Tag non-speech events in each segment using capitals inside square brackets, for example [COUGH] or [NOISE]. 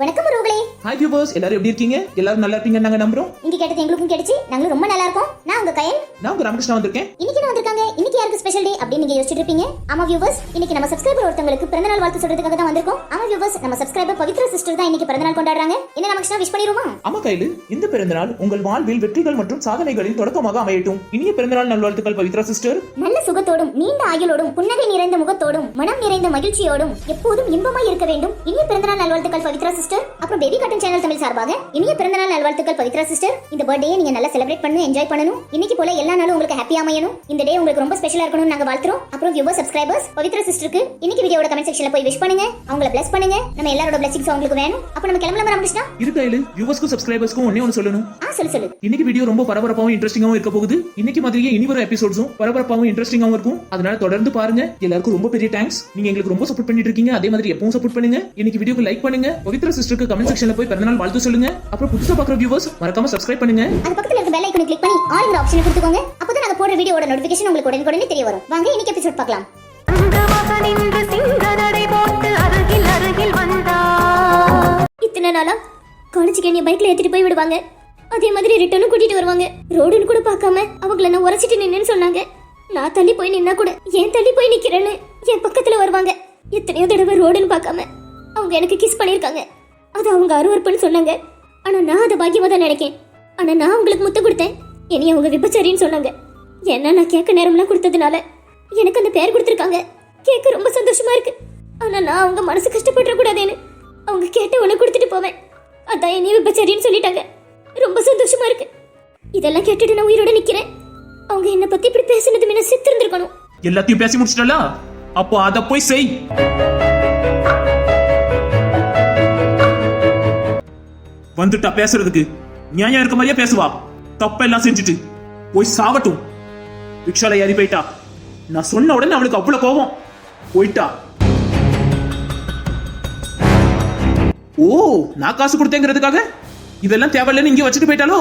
வணக்கம் உறவுகளே. Hi viewers எல்லாரும் எப்படி இருக்கீங்க? எல்லாரும் நல்லா இருப்பீங்கன்னு நாங்க நம்புறோம். நீங்க கேட்டது எங்களுக்கும் கிடைச்சு நாங்களும் ரொம்ப நல்லா இருக்கோம். நான் உங்க கயல். நான் உங்க ராமகிருஷ்ணா வந்திருக்கேன். இன்னைக்கு என்ன வந்திருக்காங்க? இன்னைக்கு யாருக்கு ஸ்பெஷல் டே அப்படின்னு நீங்க யோசிச்சுட்டு இருப்பீங்க? ஆமா வியூவர்ஸ் இன்னைக்கு நம்ம சப்ஸ்கிரைபர் ஒருத்தங்களுக்கு பிறந்தநாள் வாழ்த்து சொல்றதுக்காக தான் வந்திருக்கோம். ஆமா வியூவர்ஸ் நம்ம சப்ஸ்கிரைபர் பவித்ரா சிஸ்டர் தான் இன்னைக்கு பிறந்தநாள் கொண்டாடுறாங்க. என்ன நமக்கு விஷ் பண்ணிடுவோமா? ஆமா கையில இந்த பிறந்தநாள் உங்கள் வாழ்வில் வெற்றிகள் மற்றும் சாதனைகளின் தொடக்கமாக அமையட்டும். இனிய பிறந்தநாள் நல்வாழ்த்துக்கள் பவித்ரா சிஸ்டர் நல்ல சுகத்தோடும் நீண்ட ஆயுளோடும் புன்னகை நிறைந்த முகத்தோடும் மனம் நிறைந்த மகிழ்ச்சியோடும் எப்போதும் இன்பமாய் இருக்க வேண்டும். இனிய பிறந்தநாள் நல்வாழ்த்துக்கள் பவித்ரா சிஸ்டர் அப்புறம் பேபி காட்டன் சேனல் தமிழ் சார்பாக இனிய பிறந்தநாள் நல்வாழ்த்துக்கள் பவித்ரா சிஸ்டர் இந்த பர்த்டே நீங்க நல்லா செலிப்ரேட் பண்ணி என்ஜாய் பண்ணணும். இன்னைக்கு போல எல்லா நாளும் உங்களுக்கு ஹாப்பி அமையணும். இந்த டே உங்களுக்கு ரொம்ப ஸ்பெஷலா இருக்கணும் நாங்க வாழ்த்துறோம். அப்புறம் வியூவர் சப்ஸ்கிரைபர்ஸ் பவித்ரா சிஸ்டருக்கு இன்னைக்கு வீடியோட கமெண்ட் செக்ஷன்ல போய் விஷ் பண்ணுங்க. அவங்கள பிளஸ் பண்ணுங்க. நம்ம எல்லாரோட பிளஸிங்ஸ் அவங்களுக்கு வேணும். அப்ப நம்ம கிளம்பலாம் ராமகிருஷ்ணா கையில வியூவர்ஸ்க்கும் சப்ஸ்கிரைபர்ஸ்க்கும் ஒன்னே ஒன்று சொல்லணும். ஆ சொல்லு சொல்லு. இன்னைக்கு வீடியோ ரொம்ப பரபரப்பாகவும் இன்ட்ரெஸ்டிங்காகவும் இருக்க போகுது. இன்னைக்கு மாதிரியே இனி வர எபிசோட்ஸும் பரபரப்பாகவும் இன்ட்ரெஸ்டிங்காகவும் இருக்கும். அதனால தொடர்ந்து பாருங்க. எல்லாருக்கும் ரொம்ப பெரிய தேங்க்ஸ் நீங்க எங்களுக்கு ரொம்ப சப்போர்ட் பண்ணிட்டு இருக்கீங்க. அதே மாதிரி எப்பவும் சப்போர்ட் பண்ணுங்க. இன்னைக்கு வீடியோக்கு லைக் பண்ணுங்க. பவித்ரா சிஸ்டருக்கு கமெண்ட் செக்ஷன்ல போய் பிறந்தநாள் வாழ்த்து சொல்லுங்க. அப்புறம் புதுசா பாக்குற வியூவர்ஸ் மறக்காம சப்ஸ்கிரைப் பண்ணுங்க. அது பக்கத்துல இருக்க பெல் ஐக்கனை கிளிக் பண்ணி ஆல் ஆப்ஷனை கொடுத்துக்கோங்க. அப்பதான் நாங்க போடுற வீடியோட நோட்டிபிகேஷன் உங்களுக்கு உடனுக்குடனே தெரிய வரும். வாங்க இன்னைக்கு எபிசோட் பார்க்கலாம். இத்தனை நாளா காலேஜுக்கு என்னைய பைக்ல ஏத்திட்டு போய் விடுவாங்க. அதே மாதிரி ரிட்டர்னும் கூட்டிட்டு வருவாங்க. ரோடுன்னு கூட பார்க்காம அவங்கள நான் உரைச்சிட்டு நின்னு சொன்னாங்க. நான் தள்ளி போய் நின்னா கூட ஏன் தள்ளி போய் நிக்கிறேன்னு என் பக்கத்துல வருவாங்க. எத்தனையோ தடவை ரோடுன்னு பார்க்காம அவங்க எனக்கு கிஸ் பண்ணிருக்காங்க அது அவங்க அருவருப்புன்னு சொன்னாங்க. ஆனா நான் அதை பாக்கியமா தான் நினைக்கேன். ஆனா நான் உங்களுக்கு முத்தம் கொடுத்தேன். இனி அவங்க விபச்சாரின்னு சொன்னாங்க. ஏன்னா நான் கேட்க நேரம்லாம் கொடுத்ததுனால எனக்கு அந்த பேர் கொடுத்துருக்காங்க. கேட்க ரொம்ப சந்தோஷமா இருக்கு. ஆனா நான் அவங்க மனசு கஷ்டப்பட்டுற கூடாதேன்னு அவங்க கேட்ட உனக்கு கொடுத்துட்டு போவேன். அதான் என்னைய விபச்சாரின்னு சொல்லிட்டாங்க. ரொம்ப சந்தோஷமா இருக்கு. இதெல்லாம் கேட்டுட்டு நான் உயிரோட நிக்கிறேன். அவங்க என்ன பத்தி இப்படி பேசுனது முன்ன செத்து இருந்திருக்கணும் எல்லாத்தையும் பேசி முடிச்சிட்டல? அப்போ அதை போய் செய். வந்துட்டா பேசுறதுக்கு. நியாயம் இருக்க மாதிரியே பேசுவா. தப்பெல்லாம் செஞ்சுட்டு. போய் சாவட்டும். ரிக்ஷால ஏறி போயிட்டா. நான் சொன்ன உடனே அவளுக்கு அவ்வளவு கோபம். போயிட்டா. ஓ நான் காசு கொடுத்தேங்கிறதுக்காக? இதெல்லாம் தேவையில்லைன்னு இங்க வச்சுட்டு போயிட்டாலோ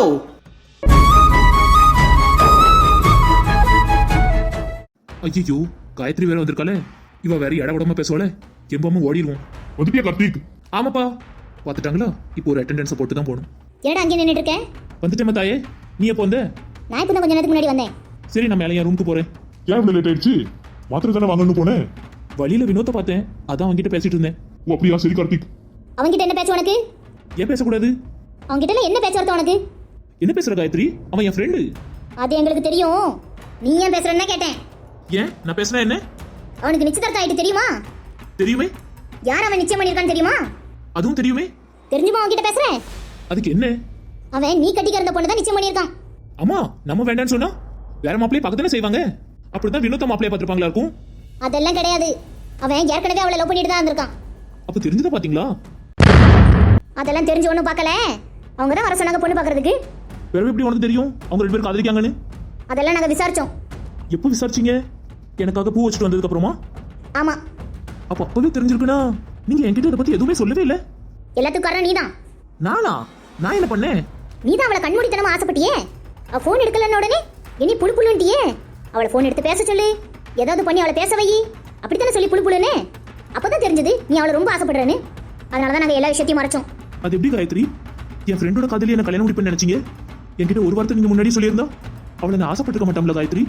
ஐயோ காயத்ரி வேற வந்திருக்காளே. இவ வேற இட விடாம பேசுவாளே. எம்பாம ஓடிடுவோம் வந்துட்டியா கார்த்திக்? ஆமாப்பா. பார்த்துட்டாங்களா? இப்போ ஒரு அட்டெண்டன்ஸை போட்டு தான் போகணும். என்னடா அங்கே நின்னுட்டு இருக்கேன் வந்துட்டேன் தாயே நீ எப்போ வந்த? நான் இப்போ கொஞ்ச நேரத்துக்கு முன்னாடி வந்தேன். சரி நான் மேலே என் ரூமுக்கு போறேன். ஏன் இவ்வளவு லேட் ஆயிடுச்சு? மாத்திரை தானே வாங்கணும்னு போனேன். வழியில வினோத்தை பார்த்தேன். அதான் அவன்கிட்ட பேசிட்டு இருந்தேன். ஓ அப்படியா? சரி கார்த்திக். அவன்கிட்ட என்ன பேச்சு உனக்கு? ஏன் பேசக்கூடாது? அவன்கிட்ட எல்லாம் என்ன பேச்சு வரது உனக்கு? என்ன பேசுற காயத்ரி? அவன் என் ஃப்ரெண்டு அது எங்களுக்கு தெரியும். நீ ஏன் பேசுறேன்னு கேட்டேன். ஏன்? நான் பேசுனா என்ன? அவனுக்கு நிச்சயதார்த்தம் ஆயிட்டு தெரியுமா? தெரியுமே. யார் அவன் நிச்சயம் பண்ணிருக்கான்னு தெரியுமா? அதுவும் தெரியுமே? தெரிஞ்சுமா அவன்கிட்ட பேசுறேன் அதுக்கு என்ன? அவன் நீ கட்டிக்க இருந்த பொண்ணு தான் நிச்சயம் பண்ணியிருக்கான். அம்மா நம்ம வேண்டாம்னு சொன்னா? வேற மாப்பிளையே பக்கத்துல செய்வாங்க? அப்படிதான் வினோத்த மாப்பிளைய பார்த்திருப்பாங்களா இருக்கும்? அதெல்லாம் கிடையாது. அவன் ஏற்கனவே அவளை லவ் பண்ணிட்டு தான் இருந்திருக்கான் அப்ப தெரிஞ்சதா பாத்தீங்களா? அதெல்லாம் தெரிஞ்சு ஒன்றும் பார்க்கல. அவங்க தான் வர சொன்னாங்க பொண்ணு பார்க்கறதுக்கு. வேற எப்படி உனக்கு தெரியும்? அவங்க ரெண்டு பேரும் காதலிக்காங்கன்னு? அதெல்லாம் நாங்கள் விசாரிச்சோம். எப்போ விசாரிச்சீங்க? எனக்காக பூ வச்சுட்டு வந்ததுக்கு அப்புறமா? ஆமாம் அப்ப அப்பவே தெரிஞ்சிருக்குன்னா? நீங்க என்கிட்ட இதை பத்தி எதுவுமே சொல்லவே இல்ல. எல்லாத்துக்கும் காரணம் நீதான். நானா? நான் என்ன பண்ணேன்? நீ தான் அவளை கண்மூடித்தனமா ஆசைப்பட்டியே? அவ ஃபோன் எடுக்கலன்னு உடனே இனி புழு புழுன்ட்டியே? அவளை ஃபோன் எடுத்து பேச சொல்லு. ஏதாவது பண்ணி அவளை பேச வை. அப்படித்தானே சொல்லி புழு புழுன்னு? அப்பதான் தெரிஞ்சது நீ அவளை ரொம்ப ஆசைப்படுறேன்னு. அதனால தான் நாங்கள் எல்லா விஷயத்தையும் மறைச்சோம். அது எப்படி காயத்ரி? என் ஃப்ரெண்டோட காதலி என்ன கல்யாணம் முடிப்பேன்னு நினைச்சீங்க? என்கிட்ட ஒரு வார்த்தை நீங்க முன்னாடி சொல்லியிருந்தா அவளை நான் ஆசைப்பட்டிருக்க மாட்டோம்ல காயத்ரி?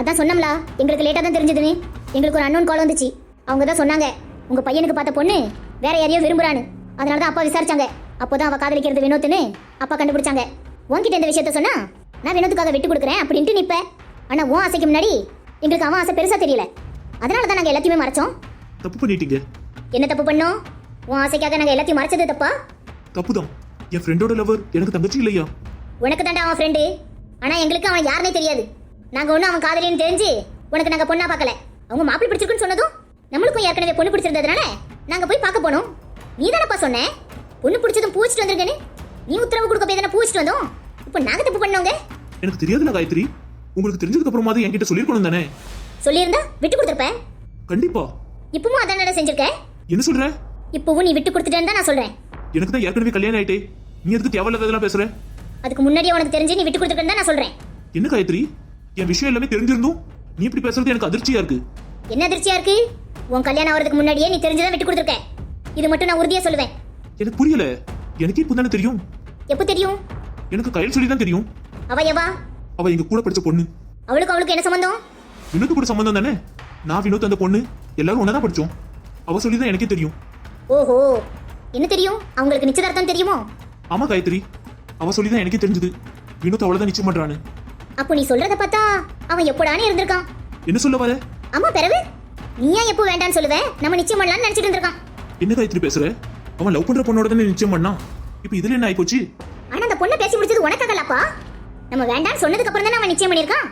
அதான் சொன்னோம்ல எங்களுக்கு லேட்டாக தான் தெரிஞ்சதுன்னு. எங்களுக்கு ஒரு அன்னோன் கால் வந்துச்சு. அவங்க தான் சொன்னாங்க உங்க பையனுக்கு பார்த்த பொண்ணு வேற யாரையோ விரும்புறான்னு. அதனால தான் அப்பா விசாரிச்சாங்க. அப்போதான் அவ காதலிக்கிறது வினோத்துன்னு அப்பா கண்டுபிடிச்சாங்க. உன்கிட்ட இந்த விஷயத்த சொன்னா நான் வினோத்துக்காக விட்டு கொடுக்குறேன் அப்படின்ட்டு நிப்ப. ஆனா உன் ஆசைக்கு முன்னாடி எங்களுக்கு அவன் ஆசை பெருசா தெரியல. அதனால தான் நாங்கள் எல்லாத்தையுமே மறைச்சோம். தப்பு பண்ணிட்டீங்க. என்ன தப்பு பண்ணோம்? உன் ஆசைக்காக நாங்கள் எல்லாத்தையும் மறைச்சது தப்பா? தப்புதான். என் ஃப்ரெண்டோட லவர் எனக்கு தங்கச்சி இல்லையா? உனக்கு தாண்டா அவன் ஃப்ரெண்டு ஆனா எங்களுக்கு அவன் யாருனே தெரியாது. நாங்க ஒன்றும் அவன் காதலின்னு தெரிஞ்சு உனக்கு நாங்க பொண்ணா பார்க்கல. அவங்க மாப்பிள்ளை பிடிச்சிருக்குன்னு சொன்னதும் நம்மளுக்கும் ஏற்கனவே பொண்ணு பிடிச்சிருந்ததுனால நாங்க போய் பார்க்க போனோம். நீ தானப்பா சொன்ன? பொண்ணு பிடிச்சதும் பூச்சிட்டு வந்திருக்கேன்னு. நீ உத்தரவு கொடுக்க போய் தானே பூச்சிட்டு வந்தோம். இப்போ நாங்க தப்பு பண்ணோங்க. எனக்கு தெரியாதுல காயத்ரி. உங்களுக்கு தெரிஞ்சதுக்கு அப்புறமா என்கிட்ட சொல்லிருக்கணும் தானே? சொல்லியிருந்தா விட்டு கொடுத்துருப்பேன் கண்டிப்பா. இப்பவும் அதான் செஞ்சிருக்க? என்ன சொல்ற? இப்பவும் நீ விட்டு கொடுத்துட்டேன்னு தான் நான் சொல்றேன். எனக்கு தான் ஏற்கனவே கல்யாணம் ஆயிட்டே. நீ எதுக்கு தேவையில்லாததெல்லாம் பேசுற? அதுக்கு முன்னாடியே உனக்கு தெரிஞ்சு நீ விட்டு கொடுத்துருக்கேன்னு தான் நான் சொல்றேன். என்ன காயத்ரி? என் விஷயம் எல்லாமே தெரிஞ்சிருந்தும் நீ இப்படி பேசுறது எனக்கு அதிர்ச்சியா இருக்கு. என்ன அதிர்ச்சியா இருக்கு? உன் கல்யாணம் ஆகிறதுக்கு முன்னாடியே நீ தெரிஞ்சுதான் விட்டு கொடுத்துருக்க. இது மட்டும் நான் உறுதியா சொல்லுவேன். எனக்கு புரியல. எனக்கே இப்போ தானே தெரியும். எப்போ தெரியும்? எனக்கு கையில் சொல்லி தான் தெரியும். அவ எவா? அவ எங்க கூட படிச்ச பொண்ணு. அவளுக்கு அவளுக்கு என்ன சம்பந்தம்? வினோத் கூட சம்பந்தம் தானே? நான் வினோத் அந்த பொண்ணு. எல்லாரும் ஒன்றா தான் படிச்சோம். அவ சொல்லி தான் எனக்கே தெரியும். ஓஹோ. என்ன தெரியும்? அவங்களுக்கு நிச்சயதார்த்தம் தெரியுமோ? ஆமா காயத்ரி. அவ சொல்லி தான் எனக்கே தெரிஞ்சது. வினோத் அவளை தான் நிச்சயம் பண்றான்னு. அப்போ நீ சொல்றத பார்த்தா அவன் எப்படானே இருந்திருக்கான். என்ன சொல்ல வர? ஆமா பிறகு? நீ ஏன் எப்போ வேண்டான்னு சொல்லுவ? நம்ம நிச்சயம் பண்ணலாம்னு நினைச்சிட்டு இருந்திருக்கான். என்ன காயத்ரி பேசுற? அவன் லவ் பண்ற பொண்ணோட தானே நிச்சயம் பண்ணான் இப்போ இதுல என்ன ஆயிப்போச்சு? ஆனா அந்த பொண்ணை பேசி முடிச்சது உனக்காகலப்பா. நம்ம வேண்டாம்னு சொன்னதுக்கு அப்புறம் தானே அவன் நிச்சயம் பண்ணியிருக்கான்.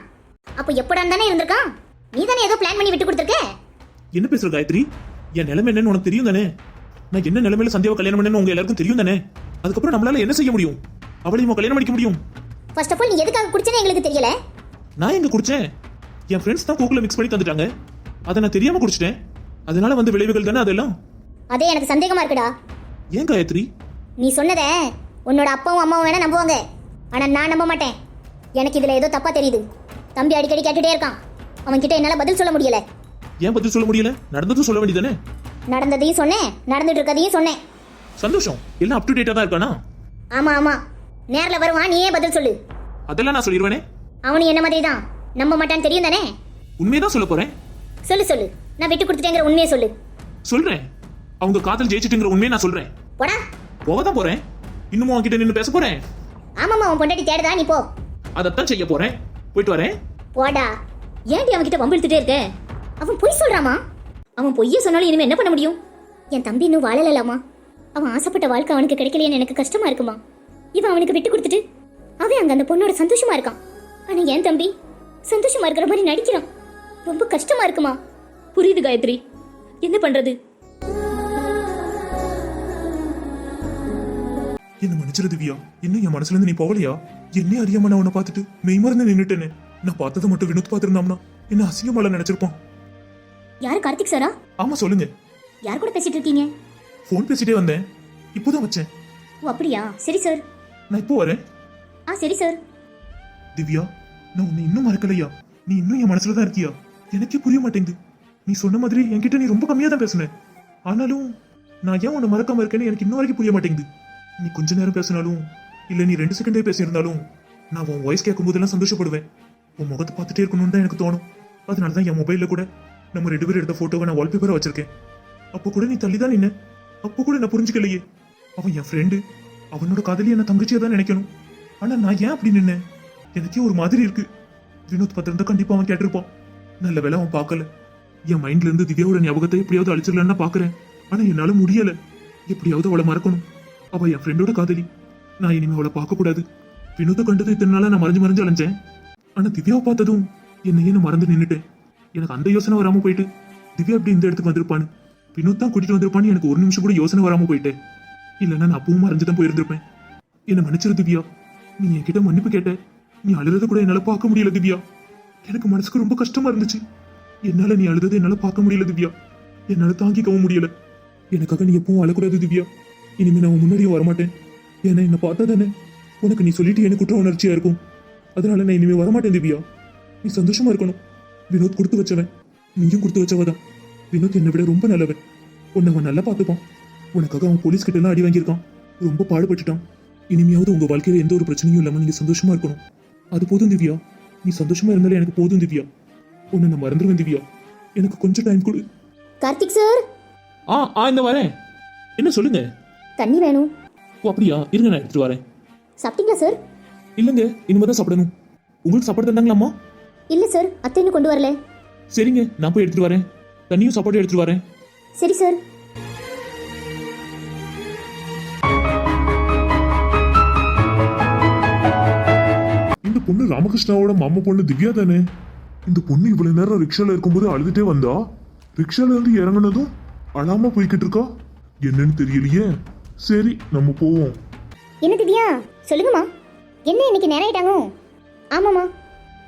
அப்போ எப்படான்னு தானே இருந்திருக்கான். நீ தானே ஏதோ பிளான் பண்ணி விட்டு கொடுத்துருக்க? என்ன பேசுற காயத்ரி? என் நிலைமை என்னன்னு உனக்கு தெரியும் தானே? நான் என்ன நிலைமையில சந்தியாவை கல்யாணம் பண்ணேன்னு உங்க எல்லாருக்கும் தெரியும் தானே? அதுக்கப்புறம் நம்மளால என்ன செய்ய முடியும்? அவளையும் கல்யாணம் பண்ணிக்க முடியும்? ஃபர்ஸ்ட் ஆஃப் ஆல் நீ எதுக்காக குடிச்சேன்னு எங்களுக்கு தெரியல. நான் எங்க குடிச்சேன்? என் ஃப்ரெண்ட்ஸ் தான் கோக்குல மிக்ஸ் பண்ணி தந்துட்டாங்க. அதை நான் தெரியாம குடிச்சிட்டேன். அதனால வந்து விளைவுகள் தானே அதெல்லாம்? அதே எனக்கு சந்தேகமா இருக்குடா. ஏன் காயத்ரி? நீ சொன்னதை உன்னோட அப்பாவும் அம்மாவும் வேணா நம்புவாங்க. ஆனா நான் நம்ப மாட்டேன். எனக்கு இதுல ஏதோ தப்பா தெரியுது. தம்பி அடிக்கடி கேட்டுட்டே இருக்கான். அவன் கிட்ட என்னால பதில் சொல்ல முடியல. ஏன் பதில் சொல்ல முடியல? நடந்ததும் சொல்ல வேண்டியதானே? நடந்ததையும் சொன்னேன். நடந்துட்டு இருக்கதையும் சொன்னேன். சந்தோஷம். எல்லாம் அப் டு டேட்டா தான் இருக்கானா? ஆமா ஆமா. நேர்ல வருவான் நீயே பதில் சொல்லு. அதெல்லாம் நான் சொல்லிடுவேனே அவனும் என்ன மாதிரி தான் நம்ப மாட்டான்னு தெரியும் தானே? உண்மையதான் சொல்ல போறேன். சொல்லு சொல்லு. நான் விட்டு கொடுத்துட்டேங்கிற உண்மையை சொல்லு. சொல்றேன். அவங்க காதல் ஜெயிச்சிட்டுங்கிற உண்மையை நான் சொல்றேன். போடா. போக தான் போறேன். இன்னும் உன்கிட்ட நின்று பேச போறேன். ஆமாம்மா உன் பொண்டாட்டி தேடுதா? நீ போ. அதைத்தான் செய்ய போறேன். போயிட்டு வரேன். போடா. ஏன்டி அவன் கிட்ட வம்பிழுத்துட்டே இருக்க? அவன் பொய் சொல்றாமா அவன் பொய்ய சொன்னாலும் இனிமே என்ன பண்ண முடியும்? என் தம்பி இன்னும் வாழலாமா அவன் ஆசைப்பட்ட வாழ்க்கை அவனுக்கு கிடைக்கலையேன்னு எனக்கு கஷ்டமா இருக்குமா? இவன் அவனுக்கு விட்டு கொடுத்துட்டு அவன் அங்க அந்த பொண்ணோட சந்தோஷமா இருக்கான். ஆனா என் தம்பி சந்தோஷமா இருக்கிற மாதிரி நடிக்கிறான். ரொம்ப கஷ்டமா இருக்குமா? புரியுது காயத்ரி. என்ன பண்றது? என்ன மன்னிச்சிரு திவ்யா. இன்னும் என் மனசுல இருந்து நீ போகலையா? என்ன அறியாம நான் உன்னை பார்த்துட்டு மெய்மறந்து நின்னுட்டேனே. நான் பார்த்ததை மட்டும் வினோத் பார்த்திருந்தாம்னா என்ன அசிங்கமால நினைச்சிருப்பான். யாரு கார்த்திக் சாரா? ஆமா சொல்லுங்க. யார் கூட பேசிட்டு இருக்கீங்க? ஃபோன் பேசிட்டே வந்தேன். இப்போதான் வச்சேன். ஓ அப்படியா? சரி சார். நான் இப்போ வரேன். ஆ சரி சார். திவ்யா நான் உன்னை இன்னும் மறக்கலையா? நீ இன்னும் என் மனசுல தான் இருக்கியா? எனக்கே புரிய மாட்டேங்குது. நீ சொன்ன மாதிரி என்கிட்ட நீ ரொம்ப கம்மியா தான் பேசுன. ஆனாலும் நான் ஏன் உன்னை மறக்காம இருக்கேன்னு எனக்கு இன்னும் வரைக்கும் புரிய மாட்டேங்குது. நீ கொஞ்ச நேரம் பேசினாலும் இல்ல நீ ரெண்டு செகண்டே பேசியிருந்தாலும் நான் உன் வாய்ஸ் கேட்கும் போதெல்லாம் சந்தோஷப்படுவேன். உன் முகத்தை பார்த்துட்டே இருக்கணும்னு தான் எனக்கு தோணும். அதனால தான் என் மொபைல்ல கூட நம்ம ரெண்டு பேரும் எடுத்த போட்டோவை நான் வால்பேப்பரா வச்சிருக்கேன். அப்போ கூட நீ தள்ளி தான் நின்ன. அப்போ கூட நான் புரிஞ்சுக்கலையே. அவன் என் ஃப்ரெண்டு அவனோட காதலி என்ன தங்கச்சியா தான் நினைக்கணும். ஆனா நான் ஏன் அப்படி நின்னேன்? எனக்கே ஒரு மாதிரி இருக்கு. வினோத் பத்திரம் கண்டிப்பா அவன் கேட்டிருப்பான். நல்ல வேலை அவன் பார்க்கல. என் மைண்ட்ல இருந்து திவ்யாவோட ஞாபகத்தை எப்படியாவது அழிச்சிடலான்னு பாக்குறேன் ஆனா என்னால முடியல. எப்படியாவது அவளை மறக்கணும். அவ என் ஃப்ரெண்டோட காதலி. நான் இனிமே அவளை பார்க்க கூடாது. வினோத கண்டது இத்தனை நாளா நான் மறைஞ்சு மறைஞ்சு அலைஞ்சேன். ஆனா திவ்யாவை பார்த்ததும் என்னையே நான் மறந்து நின்னுட்டேன். எனக்கு அந்த யோசனை வராம போயிட்டு திவ்யா அப்படி இந்த இடத்துக்கு வந்திருப்பான்னு. வினோத் தான் கூட்டிட்டு வந்திருப்பான்னு எனக்கு ஒரு நிமிஷம் கூட யோசனை வராம போயிட்டேன். இல்லைன்னா நான் அப்பவும் மறைஞ்சு தான் போயிருந்திருப்பேன். என்ன மன்னிச்சிரு திவ்யா? நீ என்கிட்ட மன்னிப்பு கேட்ட. நீ அழுறத கூட என்னால பார்க்க முடியல திவ்யா. எனக்கு மனசுக்கு ரொம்ப கஷ்டமா இருந்துச்சு. என்னால நீ அழுதது என்னால பார்க்க முடியல திவ்யா. என்னால தாங்கிக்கவும் முடியல. எனக்காக நீ எப்பவும் அழக்கூடாது திவ்யா. இனிமே நான் உன் முன்னாடியும் வரமாட்டேன். ஏன்னா என்னை பார்த்தா தானே உனக்கு நீ சொல்லிட்டு எனக்கு குற்ற உணர்ச்சியா இருக்கும். அதனால நான் இனிமே வரமாட்டேன் திவ்யா. நீ சந்தோஷமா இருக்கணும். வினோத் கொடுத்து வச்சவன். நீயும் கொடுத்து வச்சவதான் வினோத் என்னை விட ரொம்ப நல்லவன். உன்னை அவன் நல்லா பார்த்துப்பான். உனக்காக அவன் போலீஸ் கிட்ட எல்லாம் அடி வாங்கியிருக்கான். ரொம்ப பாடுபட்டுட்டான். இனிமையாவது உங்க வாழ்க்கையில எந்த ஒரு பிரச்சனையும் இல்லாம நீங்க சந்தோஷமா இருக்கணும். அது போதும் திவ்யா. நீ சந்தோஷமா இருந்தாலே எனக்கு போதும் திவ்யா. உன்னை நான் மறந்துடுவேன் திவ்யா. எனக்கு கொஞ்சம் டைம் கொடு. கார்த்திக் சார்? ஆ ஆ இந்த வரேன். என்ன சொல்லுங்க? தண்ணி வேணும் ஓ அப்படியா? இருங்க நான் எடுத்துட்டு வரேன். சாப்பிட்டீங்களா சார்? இல்லைங்க இனிமே தான் சாப்பிடணும். உங்களுக்கு சாப்பாடு தந்தாங்களாம்மா? இல்ல சார் அத்தை இன்னும் கொண்டு வரல. சரிங்க நான் போய் எடுத்துட்டு வரேன். தண்ணியும் சாப்பாடும் எடுத்துட்டு வரேன். சரி சார். பொண்ணு ராமகிருஷ்ணாவோட மாமா பொண்ணு திவ்யா தானே? இந்த பொண்ணு இவ்வளவு நேரம் ரிக்ஷால இருக்கும்போது அழுதுட்டே வந்தா? ரிக்ஷால இருந்து இறங்குனதும் அழாம போய்கிட்டு இருக்கா? என்னன்னு தெரியலையே. சரி நம்ம போவோம். என்ன திவ்யா? சொல்லுங்கம்மா. என்ன இன்னைக்கு நேரம் ஆயிட்டாங்க? ஆமாம்மா.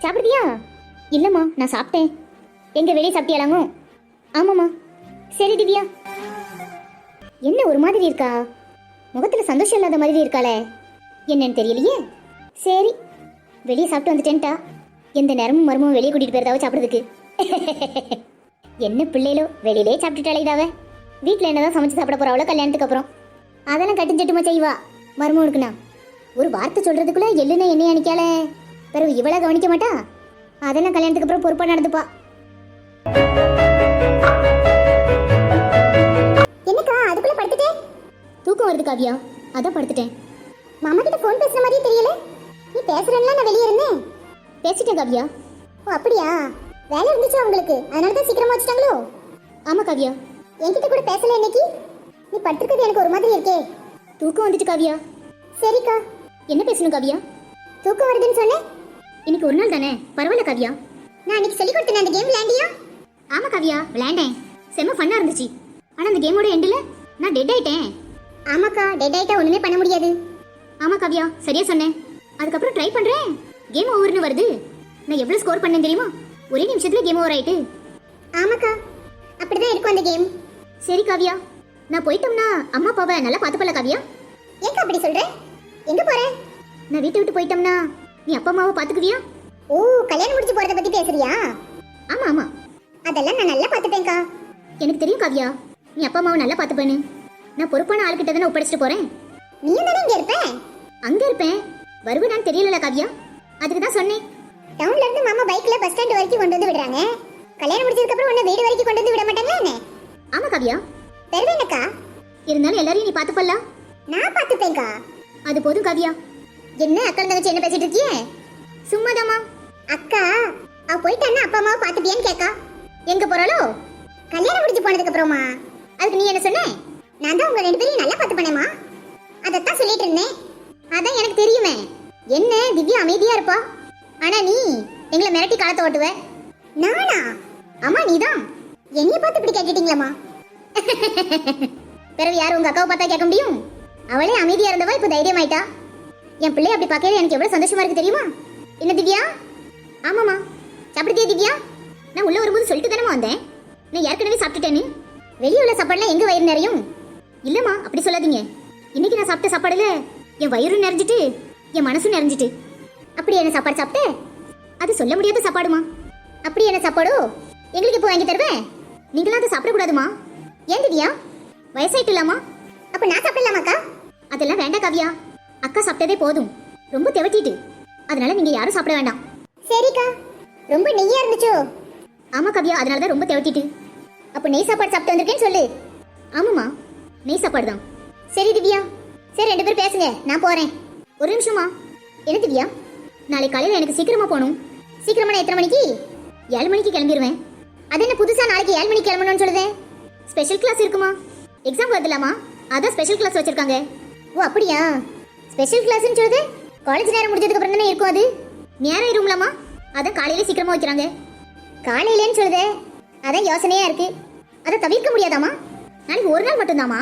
சாப்பிடுவியா இல்லைம்மா நான் சாப்பிட்டேன். எங்க வெளியே சாப்பிட்டியாலாங்க ஆமாம்மா. சரி திவ்யா. என்ன ஒரு மாதிரி இருக்கா? முகத்துல சந்தோஷம் இல்லாத மாதிரி இருக்காளே. என்னன்னு தெரியலையே. சரி. வெளியே சாப்பிட்டு வந்துட்டேன்ட்டா எந்த நேரமும் மருமும் வெளியே கூட்டிட்டு போயிருந்தாவ சாப்பிடுறதுக்கு. என்ன பிள்ளைகளோ வெளியிலே சாப்பிட்டுட்டாலே இதாவ. வீட்டில் என்னதான் சமைச்சு சாப்பிட போறாவளோ கல்யாணத்துக்கு அப்புறம். அதெல்லாம் கட்டுஞ்சட்டுமா செய்வா மருமகனுக்குண்ணா ஒரு வார்த்தை சொல்றதுக்குள்ள எள்ளுனா என்ன அணிக்கால பிறகு இவ்வளோ கவனிக்க மாட்டா? அதெல்லாம் கல்யாணத்துக்கு அப்புறம் பொறுப்பா நடந்துப்பா. என்னக்கா அதுக்குள்ள படுத்துட்டே? தூக்கம் வருது காவியா? அதான் படுத்துட்டேன். மாமா கிட்ட ஃபோன் பேசுற மாதிரியே தெரியல. நீ பேசுறேன்னா நான் வெளியே இருந்தேன். பேசிட்டேன் காவியா. ஓ அப்படியா? வேலை இருந்துச்சா உங்களுக்கு? அதனால தான் சீக்கிரமா வச்சுட்டாங்களோ? ஆமா காவியா. என்கிட்ட கூட பேசல இன்னைக்கு. நீ படுத்துக்கிறது எனக்கு ஒரு மாதிரி இருக்கே. தூக்கம் வந்துட்டு காவியா. சரிக்கா. என்ன பேசணும் காவியா? தூக்கம் வருதுன்னு சொன்னேன். இன்னைக்கு ஒரு நாள் தானே? பரவாயில்ல காவியா. நான் அன்னைக்கு சொல்லி கொடுத்தேன் அந்த கேம் விளையாண்டியா? ஆமா காவியா. விளையாண்டேன். செம்ம ஃபன்னா இருந்துச்சு. ஆனா அந்த கேமோட எண்டில் நான் டெட் ஆயிட்டேன். ஆமாக்கா டெட் ஆயிட்டா ஒண்ணுமே பண்ண முடியாது. ஆமா காவியா. சரியா சொன்னேன். அதுக்கப்புறம் ட்ரை பண்றேன். கேம் ஓவர்னு வருது. நான் எவ்வளவு ஸ்கோர் பண்ணேன் தெரியுமா? ஒரே நிமிஷத்துல கேம் ஓவர் ஆயிட்டு. ஆமாக்கா. அப்படிதான் இருக்கும் அந்த கேம் சரி காவியா. நான் போயிட்டோம்னா அம்மா அப்பாவை நல்லா பார்த்துப்பல காவியா? ஏக்கா அப்படி சொல்ற? எங்க போற? நான் வீட்டை விட்டு போயிட்டோம்னா நீ அப்பா அம்மாவை பாத்துக்குவியா ஓ கல்யாணம் முடிச்சு போறத பத்தி பேசுறியா? ஆமா ஆமா. அதெல்லாம் நான் நல்லா பாத்துப்பேன்க்கா எனக்கு தெரியும் காவியா. நீ அப்பா அம்மாவை நல்லா பாத்துப்பேன்னு நான் பொறுப்பான ஆள்கிட்ட தானே ஒப்படைச்சிட்டு போறேன். நீயும் தானே இங்க இருப்ப? அங்க இருப்பேன். வருவேனான்னு தெரியல காவியா. அதுக்கு தான் சொன்னேன். டவுன்ல இருந்து மாமா பைக்ல பஸ் ஸ்டாண்ட் வரைக்கும் கொண்டு வந்து விடுறாங்க. கல்யாணம் முடிச்சதுக்கு அப்புறம் உன்னை வீடு வரைக்கும் கொண்டு வந்து விட மாட்டாங்களா என்ன ஆமா காவியா. பெருவேனக்கா இருந்தாலும் எல்லாரையும் நீ பாத்துப்பல்ல நான் பாத்துப்பேன்க்கா அது போதும் காவியா. என்ன அக்கா தங்கச்சி என்ன பேசிட்டு இருக்கியே? சும்மாதாம்மா. அக்கா அவ போயிட்டான்னா அப்பா அம்மாவை பாத்துட்டியான்னு கேக்கா. எங்க போறாளோ? கல்யாணம் முடிச்சு போனதுக்கு அப்புறமா அதுக்கு நீ என்ன சொன்ன? நான் தான் உங்க ரெண்டு பேரையும் நல்லா பார்த்து பண்ணேமா அதைத்தான் சொல்லிட்டு இருந்தேன். அதான் எனக்கு தெரியுமே. என்ன திவ்யா அமைதியா இருப்பா? ஆனா நீ எங்களை மிரட்டி காலத்தை ஓட்டுவ? நானா? அம்மா நீதான்? என்னைய பார்த்து இப்படி கேட்டுட்டீங்களாம்மா? [LAUGHS] பிறகு யார் உங்க அக்காவை பார்த்தா கேட்க முடியும்? அவளே அமைதியா இருந்தவா இப்ப தைரியமாயிட்டா? என் பிள்ளை அப்படி பார்க்கறது எனக்கு எவ்வளவு சந்தோஷமா இருக்கு தெரியுமா? என்ன திவ்யா? ஆமாமா சாப்பிடுதியா திவ்யா? நான் உள்ள வரும்போது சொல்லிட்டு தானே வந்தேன். நான் ஏற்கனவே சாப்பிட்டுட்டேன்னு வெளியே உள்ள சாப்பாடுலாம் எங்க வயிறு நிறையும்? இல்லம்மா அப்படி சொல்லாதீங்க. இன்னைக்கு நான் சாப்பிட்ட சாப்பாடுல என் வயிறும் நிறைஞ்சிட்டு என் மனசும் நிறைஞ்சிட்டு. அப்படி என்ன சாப்பாடு சாப்பிட்டேன் அது சொல்ல முடியாத சாப்பாடுமா. அப்படி என்ன சாப்பாடோ? எங்களுக்கு இப்போ வாங்கி தருவேன். நீங்களாம் அதை சாப்பிடக்கூடாதுமா. ஏன் திவ்யா? வயசாயிட்டு இல்லாமா? அப்ப நான் சாப்பிடலாமாக்கா? அதெல்லாம் வேண்டாம் காவியா. அக்கா சாப்பிட்டதே போதும். ரொம்ப தெவட்டிட்டு. அதனால நீங்க யாரும் சாப்பிட வேண்டாம். சரிக்கா. ரொம்ப நெய்யா இருந்துச்சோ? ஆமா கவியா அதனால தான் ரொம்ப தெவட்டிட்டு. அப்ப நெய் சாப்பாடு சாப்பிட்டு வந்திருக்கேன்னு சொல்லு. ஆமாம்மா. நெய் சாப்பாடு தான் சரி திவ்யா. சரி ரெண்டு பேரும் பேசுங்க. நான் போறேன். ஒரு நிமிஷமா என்ன திவ்யா? நாளை காலையில் எனக்கு சீக்கிரமா போகணும். சீக்கிரமா நான் எத்தனை மணிக்கு? ஏழு மணிக்கு கிளம்பிடுவேன் அது என்ன புதுசா நாளைக்கு ஏழு மணிக்கு கிளம்பணும்னு சொல்லுதேன் ஸ்பெஷல் கிளாஸ் இருக்குமா? எக்ஸாம் வருதுலாமா? அதான் ஸ்பெஷல் கிளாஸ் வச்சிருக்காங்க. ஓ அப்படியா? ஸ்பெஷல் கிளாஸ்னு சொல்லுது? காலேஜ் நேரம் முடிஞ்சதுக்கு அப்புறம் தானே இருக்கும் அது? நேரம் இருங்களாமா அதான் காலையில சீக்கிரமா வைக்கிறாங்க. காலையிலேன்னு சொல்லுதே? அதான் யோசனையா இருக்கு. அதை தவிர்க்க முடியாதாமா நாளைக்கு ஒரு நாள் மட்டும்தாமா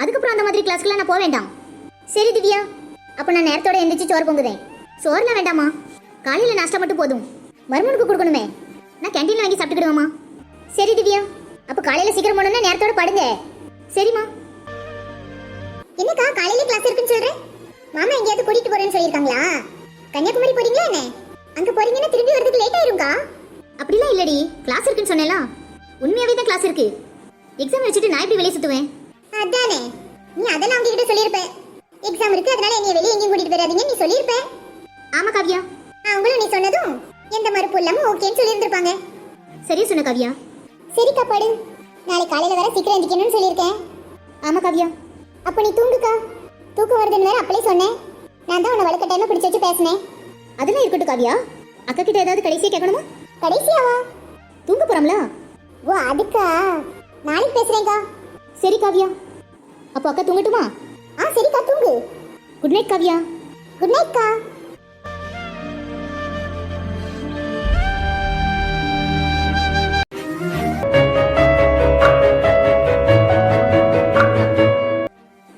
அதுக்கப்புறம் அந்த மாதிரி கிளாஸ்க்குலாம் நான் போக வேண்டாம். சரி திவ்யா அப்போ நான் நேரத்தோட எந்திரிச்சு சோறு பொங்குதேன். சோறுலாம் வேண்டாமா காலையில் நாஷ்டா மட்டும் போதும். மருமனுக்கு கொடுக்கணுமே. நான் கேன்டீனில் வாங்கி சாப்பிட்டுக்கிடுவேம்மா. சரி திவ்யா அப்போ காலையில் சீக்கிரம் போனோம்னா நேரத்தோட படுங்க. சரிம்மா. என்னக்கா காலையில கிளாஸ் இருக்குன்னு சொல்றேன் மாமா எங்கேயாவது கூட்டிட்டு போறேன்னு சொல்லியிருக்காங்களா? கன்னியாகுமரி போறீங்களா என்ன? அங்க போறீங்கன்னா திரும்பி வரதுக்கு லேட் ஆயிரும்க்கா. அப்படிலாம் இல்லடி கிளாஸ் இருக்குன்னு சொன்னேல உண்மையாவே தான் கிளாஸ் இருக்கு. எக்ஸாம் வச்சுட்டு நான் எப்படி வெளியே சுத்துவேன்? அதானே. நீ அதெல்லாம் அவங்க கிட்ட சொல்லியிருப்பேன் எக்ஸாம் இருக்கு அதனால என்னைய வெளியே எங்கேயும் கூட்டிட்டு போயிடாதீங்க. நீ சொல்லிருப்ப ஆமா காவியா. அவங்களும் நீ சொன்னதும் எந்த மறுப்பு இல்லாம ஓகேன்னு சொல்லியிருந்திருப்பாங்க. சரி சொன்ன காவியா. சரிக்கா படு. நாளை காலையில வர சீக்கிரம் எந்திக்கணும்னு சொல்லியிருக்கேன். ஆமா காவியா. அப்ப நீ தூங்குக்கா. தூக்கம் வருதுன்னு வேற அப்பளே சொன்னேன். நான் தான் உன்னை டைம்ல பிடிச்சு வச்சு பேசினேன். அதெல்லாம் இருக்கட்டும் காவியா. அக்கா கிட்ட ஏதாவது கடைசியா கேட்கணுமா? கடைசியாவா? தூங்க போறோம்ல? ஓ அதுக்கா. நாளைக்கு பேசுறேன்க்கா. சரி காவியா. அப்போ அக்கா தூங்கட்டுமா? ஆ சரிக்கா தூங்கு. Good night Kavya. குட் நைட்க்கா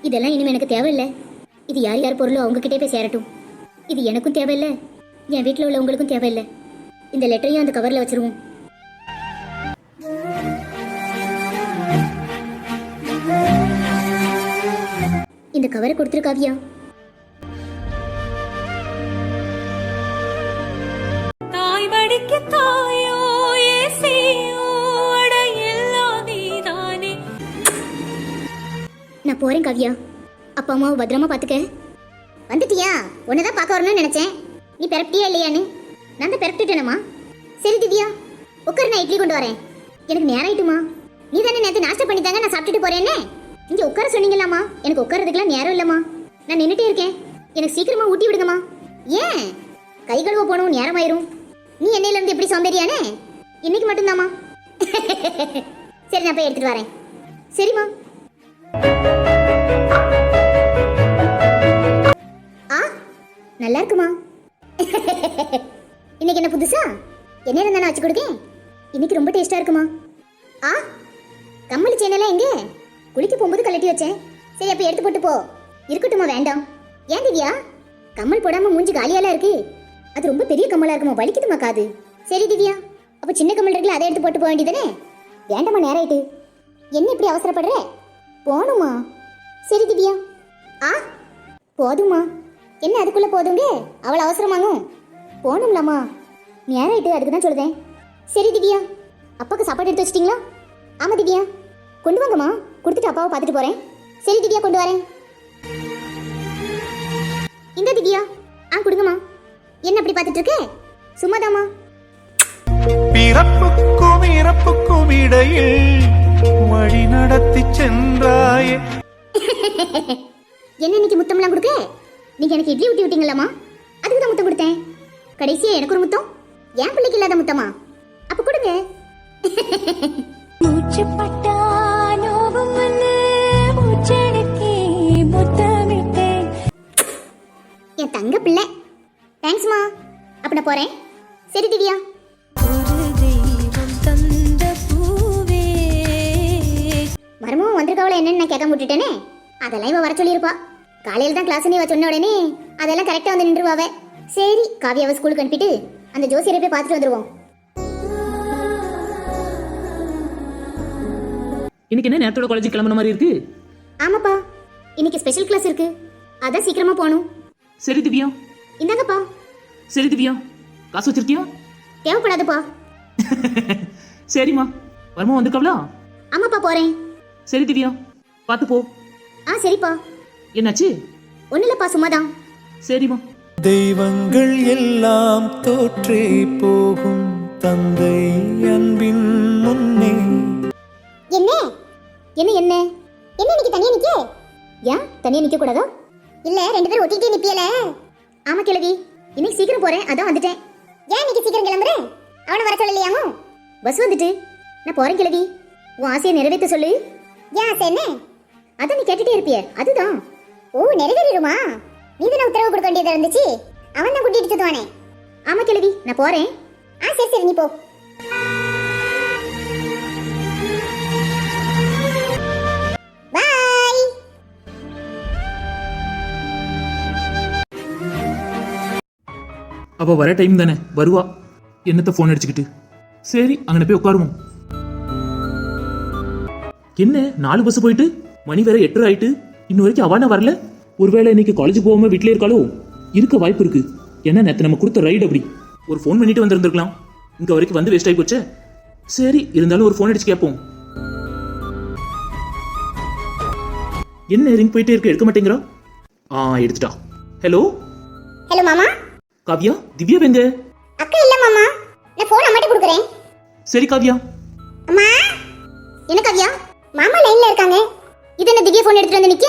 இதெல்லாம் இனிமே எனக்கு தேவையில்லை. இது யார் யார் பொருளோ அவங்ககிட்டே போய் சேரட்டும். இது எனக்கும் தேவையில்லை. என் வீட்டில் உள்ளவங்களுக்கும் தேவையில்லை. இந்த லெட்டரையும் அந்த கவரில் வச்சிருவோம். இந்த கவரை கொடுத்துரு காவியா. தாய் வடிக்க தாயோ நான் போறேன் காவியா. அப்பா அம்மாவை பத்திரமா பாத்துக்க வந்துட்டியா? உன்னதான் பார்க்க வரணும்னு நினைச்சேன். நீ பிறப்பிட்டியா இல்லையான்னு? நான் தான் பிறப்பிட்டுட்டேனம்மா சரி திவ்யா உட்காரு நான் இட்லி கொண்டு வரேன். எனக்கு நேரம் ஆயிட்டுமா? நீ தானே நேற்று நாஸ்டா பண்ணி தாங்க நான் சாப்பிட்டுட்டு போறேன்னு? இங்க உட்கார சொன்னீங்களாம்மா? எனக்கு உட்காரதுக்குலாம் நேரம் இல்லம்மா. நான் நின்னுட்டே இருக்கேன். எனக்கு சீக்கிரமா ஊட்டி விடுங்கம்மா. ஏன்? கை கழுவ போனவும் நேரம் ஆயிரும் நீ என்னையில இருந்து எப்படி சோம்பேறியானே? இன்னைக்கு மட்டும்தாம்மா. [LAUGHS] சரி நான் போய் எடுத்துட்டு வரேன். சரிம்மா. ஆ நல்லா இருக்குமா? [LAUGHS] இன்னைக்கு என்ன புதுசா? என்ன இருந்தா வச்சு கொடுக்கேன்? இன்னைக்கு ரொம்ப டேஸ்டா இருக்குமா? ஆ கம்மலி சேனலாம் எங்கே? குளிக்க போகும்போது கழட்டி வச்சேன். சரி அப்ப எடுத்து போட்டு போ. இருக்கட்டுமா வேண்டாம். ஏன் திவ்யா? கம்மல் போடாம மூஞ்சி காலியாலாம் இருக்கு. அது ரொம்ப பெரிய கம்மலா இருக்குமா? வலிக்குதுமா காது? சரி திவ்யா. அப்ப சின்ன கம்மல் இருக்குல்ல அதை எடுத்து போட்டு போக வேண்டியதானே வேண்டாமா நேரம் ஆயிட்டு என்ன இப்படி அவசரப்படுற? போகணுமா? சரி திவ்யா. ஆ போதுமா என்ன அதுக்குள்ள போதுங்க? அவள் அவசரமாகும். போகணும்லாமா? நேரம் ஆயிட்டு அதுக்கு தான் சொல்லுதேன். சரி திவ்யா. அப்பாவுக்கு சாப்பாடு எடுத்து வச்சிட்டீங்களா? ஆமாம் திவ்யா. கொண்டு வாங்கம்மா. கொடுத்துட்டு அப்பாவை பார்த்துட்டு போறேன். சரி திவ்யா கொண்டு வரேன். இந்த திவ்யா ஆ கொடுங்கம்மா. என்ன அப்படி பார்த்துட்டு இருக்க? சும்மாதாம்மா. பிறப்புக்கும் இறப்புக்கும் இடையில் வழி நடத்தி சென்றாயே. என்ன இன்னைக்கு முத்தம்லாம் கொடுக்க? நீங்க எனக்கு இட்லி ஊட்டி விட்டீங்களாம்மா அதுக்கு தான் முத்தம் கொடுத்தேன். கடைசியா எனக்கு ஒரு முத்தம். என் பிள்ளைக்கு இல்லாத முத்தமா? அப்ப கொடுங்க. மூச்சு பட்டா என் தங்க பிள்ளை. தேங்க்ஸ்மா அப்ப நான் போறேன். சரி திவ்யா. மருமகம் வந்திருக்காவள என்னன்னு நான் கேட்க விட்டுட்டேனே? அதெல்லாம் இவ வர சொல்லியிருப்பா. காலையில தான் கிளாஸ் இவ சொன்ன உடனே அதெல்லாம் கரெக்டா வந்து நின்றுவாவ சரி காவியாவை ஸ்கூலுக்கு அனுப்பிட்டு அந்த ஜோசியரை போய் பார்த்துட்டு வந்துருவோம். இன்னைக்கு என்ன நேரத்தோட காலேஜ் கிளம்புன மாதிரி இருக்கு? ஆமாப்பா. இன்னைக்கு ஸ்பெஷல் கிளாஸ் இருக்கு. அதான் சீக்கிரமா போகணும். சரி திவ்யா. இந்தாங்கப்பா. சரி திவ்யா. காசு வச்சிருக்கியா? தேவைப்படாதுப்பா. [LAUGHS] சரிம்மா. வருமா வந்திருக்காவளா? ஆமாப்பா போறேன். சரி திவ்யா. பார்த்து போ. ஆ சரிப்பா. என்னாச்சு? ஒன்றும் இல்லைப்பா சும்மாதான். சரிம்மா. தெய்வங்கள் எல்லாம் தோற்றே போகும் தந்தை அன்பின் முன்னே. என்ன? என்ன என்ன? என்ன இன்னைக்கு தனியா நிக்க? ஏன் தனியா நிக்க கூடாதா இல்ல ரெண்டு பேரும் ஒட்டிட்டே நிப்பியல. ஆமா கிழவி இன்னைக்கு சீக்கிரம் போறேன். அதான் வந்துட்டேன். ஏன் இன்னைக்கு சீக்கிரம் கிளம்புறேன் அவனை வர சொல்லலையாமோ? பஸ் வந்துட்டு. நான் போறேன் கிழவி உன் ஆசையை நிறைவேற்ற சொல்லு. ஏன் ஆசை என்ன? அதான் நீ கேட்டுட்டே இருப்பிய. அதுதான். ஓ நிறைவேறிடுமா? நீ தானே உத்தரவு கொடுக்க வேண்டியதா இருந்துச்சு? அவன் தான் கூட்டிட்டு சுத்துவானே. ஆமா கிழவி நான் போறேன். ஆ சரி சரி நீ போ. அப்போ வர டைம் தானே வருவா. என்னத்த ஃபோன் அடிச்சுக்கிட்டு? சரி அங்கே போய் உட்காருவோம். என்ன நாலு பஸ் போயிட்டு? மணி வேற எட்டு ஆயிட்டு. இன்ன வரைக்கும் அவனா வரல? ஒருவேளை இன்னைக்கு காலேஜ் போகாம வீட்டிலே இருக்காளோ? இருக்க வாய்ப்பு இருக்கு. என்ன நேற்று நம்ம கொடுத்த ரைடு அப்படி. ஒரு ஃபோன் பண்ணிட்டு வந்திருந்திருக்கலாம். இங்க வரைக்கும் வந்து வேஸ்ட் ஆகி போச்சே. சரி இருந்தாலும் ஒரு ஃபோன் அடிச்சு கேட்போம் என்ன ரிங் போயிட்டே இருக்கு எடுக்க மாட்டேங்கிறா? ஆ எடுத்துட்டா. ஹலோ ஹலோ மாமா? காவ்யா திவ்யா வெங்க அக்கா இல்ல மாமா. நான் போன் அம்மாட்ட கொடுக்குறேன். சரி காவ்யா. அம்மா என்ன கவ்யா? மாமா லைன்ல இருக்காங்க. இது என்ன திவ்யா போன் எடுத்துட்டு வந்து நிக்க?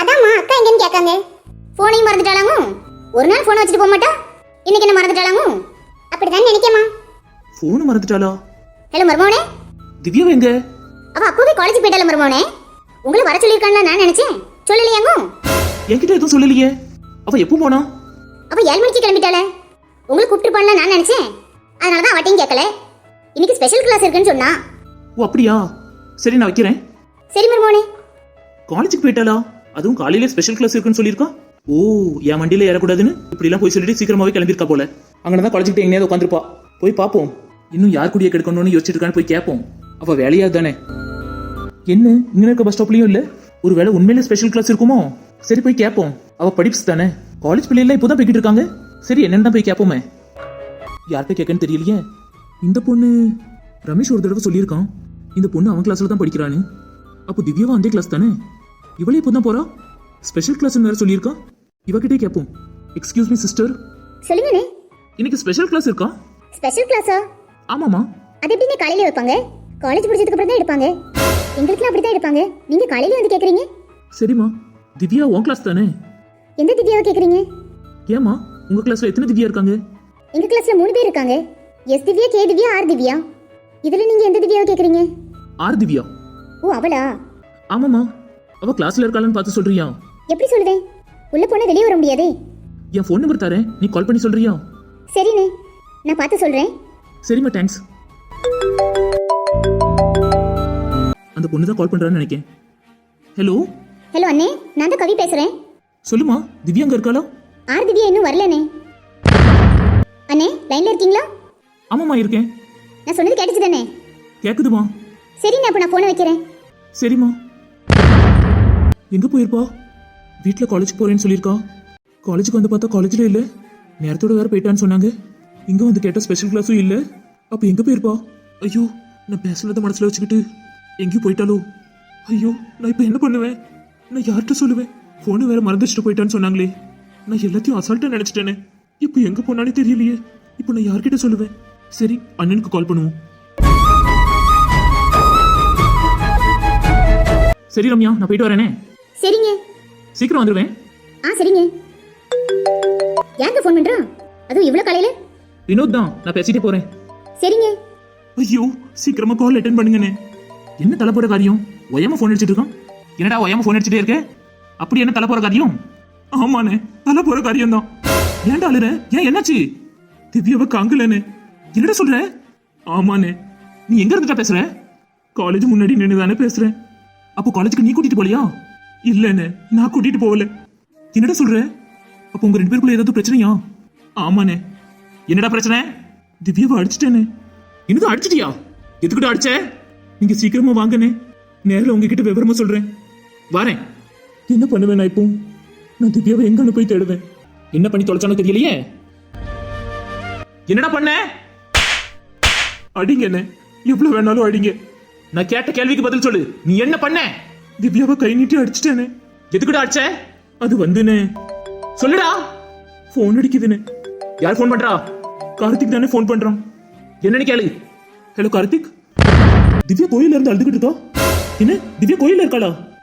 அதாம்மா அக்கா எங்கன்னு கேட்காங்க. போனையும் மறந்துட்டாளாங்க? ஒரு நாள் போன் வச்சுட்டு போக மாட்டா இன்னைக்கு என்ன மறந்துட்டாளாங்க? அப்படிதான் நினைக்கமா ஃபோன் மறந்துட்டாளா? ஹலோ மருமவனே திவ்யா எங்க? அவ அப்பவே காலேஜ் போயிட்டால மருமவனே உங்களை வர சொல்லியிருக்கான்னு நான் நினைச்சேன். சொல்லலையாங்க? என்கிட்ட எதுவும் சொல்லலையே. அவ எப்போ போனா? அவ ஏழு மணிக்கு கிளம்பிட்டாளே? உங்களை கூப்பிட்டு நான் நினைச்சேன். அதனால தான் அவட்டையும் கேட்கல. இன்னைக்கு ஸ்பெஷல் கிளாஸ் இருக்குன்னு சொன்னா. ஓ அப்படியா? சரி நான் வைக்கிறேன். சரி மருமவனே காலேஜுக்கு போயிட்டாளா? அதுவும் காலையில ஸ்பெஷல் கிளாஸ் இருக்குன்னு சொல்லியிருக்கா? ஓ என் வண்டியில ஏறக்கூடாதுன்னு? இப்படிலாம் போய் சொல்லிட்டு சீக்கிரமாவே கிளம்பியிருக்கா போல. அங்கதான் காலேஜ் கிட்ட எங்கேயாவது உட்காந்துருப்பா போய் பார்ப்போம் இன்னும் யார் கூடிய கெடுக்கணும்னு யோசிச்சுட்டு இருக்கான்னு போய் கேட்போம். அவ வேலையா தானே? என்ன இங்க இருக்க பஸ் ஸ்டாப்லயும் இல்ல? ஒருவேளை உண்மையில ஸ்பெஷல் கிளாஸ் இருக்குமோ? சரி போய் கேட்போம். அவ படிப்ஸ் தானே? காலேஜ் பிள்ளைல இப்போதான் போய்கிட்டு இருக்காங்க. சரி என்னன்னு போய் கேட்போமே யார்கிட்ட கேட்கன்னு தெரியலையே. இந்த பொண்ணு ரமேஷ் ஒரு தடவை சொல்லியிருக்கான். இந்த பொண்ணு அவன் கிளாஸ்ல தான் படிக்கிறான்னு. அப்போ திவ்யாவும் அதே கிளாஸ் தானே? இவளே இப்போ தான் போறா ஸ்பெஷல் கிளாஸ் வேற சொல்லியிருக்கா? இவகிட்டே கேட்போம் எக்ஸ்கியூஸ் மீ சிஸ்டர் சொல்லுங்கண்ணே. இன்னைக்கு ஸ்பெஷல் கிளாஸ் இருக்கா? ஸ்பெஷல் கிளாஸா ஆமாமா அது எப்படிங்க காலையில வைப்பாங்க? காலேஜ் முடிச்சதுக்கு அப்புறம் தான் எடுப்பாங்க? எங்களுக்குலாம் அப்படி தான் எடுப்பாங்க. நீங்க காலையில வந்து கேக்குறீங்க? சரிம்மா. திவ்யா உன் கிளாஸ் தானே? எந்த திவ்யாவை கேக்குறீங்க? ஏமா உங்க கிளாஸ்ல எத்தனை திவ்யா இருக்காங்க? எங்க கிளாஸ்ல மூணு பேர் இருக்காங்க. S Divya K Divya R Divya. இதுல நீங்க எந்த திவ்யாவை கேக்குறீங்க? ஆர் திவ்யா? ஓ அவளா? ஆமாமா அவ கிளாஸ்ல இருக்காளன்னு பார்த்து சொல்றியா? எப்படி சொல்லுவேன்? உள்ள போனா வெளியே வர முடியாதே. என் ஃபோன் நம்பர் தரேன். நீ கால் பண்ணி சொல்றியா? சரிண்ணே. நான் பார்த்து சொல்றேன். சரிம்மா தேங்க்ஸ் அந்த பொண்ணு தான் கால் பண்றான்னு நினைக்கேன். ஹலோ ஹலோ அண்ணே நான் தான் கவி பேசுறேன். சொல்லுமா திவ்யா அங்க இருக்காளா? ஆர் திவ்யா இன்னும் வரலண்ணே. அண்ணே லைன்ல இருக்கீங்களா? ஆமாம்மா இருக்கேன். நான் சொன்னது கேட்டுச்சு தானே கேக்குதுமா சரிண்ணே அப்போ நான் போனை வைக்கிறேன். சரிம்மா. எங்க போயிருப்பா? வீட்டில் காலேஜ் போறேன்னு சொல்லியிருக்கா. காலேஜுக்கு வந்து பார்த்தா காலேஜில் இல்லை. நேரத்தோட வேற போயிட்டான்னு சொன்னாங்க. இங்க வந்து கேட்ட ஸ்பெஷல் கிளாஸும் இல்லை. அப்போ எங்க போயிருப்பா? ஐயோ நான் பேசுனதை மனசுல வச்சுக்கிட்டு எங்கேயும் போயிட்டாலோ ஐயோ நான் இப்போ என்ன பண்ணுவேன்? நான் யார்கிட்ட சொல்லுவேன்? ஃபோனு வேற மறந்து வச்சுட்டு போயிட்டான்னு சொன்னாங்களே. நான் எல்லாத்தையும் அசால்ட்டா நினைச்சிட்டேனே. இப்போ எங்க போனானே தெரியலையே. இப்போ நான் யார்கிட்ட சொல்லுவேன்? சரி அண்ணனுக்கு கால் பண்ணுவோம். சரி ரம்யா நான் போயிட்டு வரேனே. சரிங்க. சீக்கிரம் வந்துடுவேன் ஆ சரிங்க. யாருக்கு ஃபோன் பண்றா? அதுவும் இவ்வளோ காலையில? வினோத் தான் நான் பேசிட்டே போறேன். சரிங்க. ஐயோ சீக்கிரமா கால் அட்டன் பண்ணுங்கண்ணே. என்ன தலை போற காரியம்? ஒயமா ஃபோன் அடிச்சிட்டு இருக்கான். என்னடா ஒயமா ஃபோன் அடிச்சிட்டே இருக்க? அப்படி என்ன தலை போற காரியம்? ஆமாண்ணே தலை போற காரியம் தான் ஏன்டா அழுற? ஏன் என்னாச்சு? திவ்யாவை காங்கலன்னு. என்னடா சொல்ற? ஆமாண்ணே நீ எங்க இருந்துட்டா பேசுற? காலேஜ் முன்னாடி நின்று தானே பேசுறேன் அப்போ காலேஜுக்கு நீ கூட்டிட்டு போலியா? இல்லைன்னு நான் கூட்டிட்டு போகல. என்னடா சொல்ற? அப்போ உங்க ரெண்டு பேருக்குள்ள ஏதாவது பிரச்சனையா? ஆமாண்ணே. என்னடா பிரச்சனை? திவ்யாவை அடிச்சிட்டேனே. என்னதான் அடிச்சிட்டியா? எதுக்கிட்ட அடிச்ச? நீங்க சீக்கிரமா வாங்கனே நேரில் உங்ககிட்ட விவரமா சொல்றேன். வரேன். என்ன பண்ணுவேன் நான் இப்போ? நான் திவ்யாவை எங்க போய் தேடுவேன்? என்ன பண்ணி தொலைச்சானோ தெரியலையே? என்னடா பண்ண? அடிங்க என்ன? எவ்வளவு வேணாலும் அடிங்க. நான் கேட்ட கேள்விக்கு பதில் சொல்லு. நீ என்ன பண்ண? திவ்யாவை கை நீட்டி அடிச்சிட்டேனே. எதுக்குடா அடிச்ச? அது வந்துனே. சொல்லுடா. ஃபோன் அடிக்குதுன்னு யார் ஃபோன் பண்றா? கார்த்திக் தானே ஃபோன் பண்றான். என்னன்னு கேளு. ஹலோ கார்த்திக். திவ்யா கோயில இருந்து அழுதுகிட்டு இருக்கா? என்ன? திவ்யா கோயில இருக்காளா?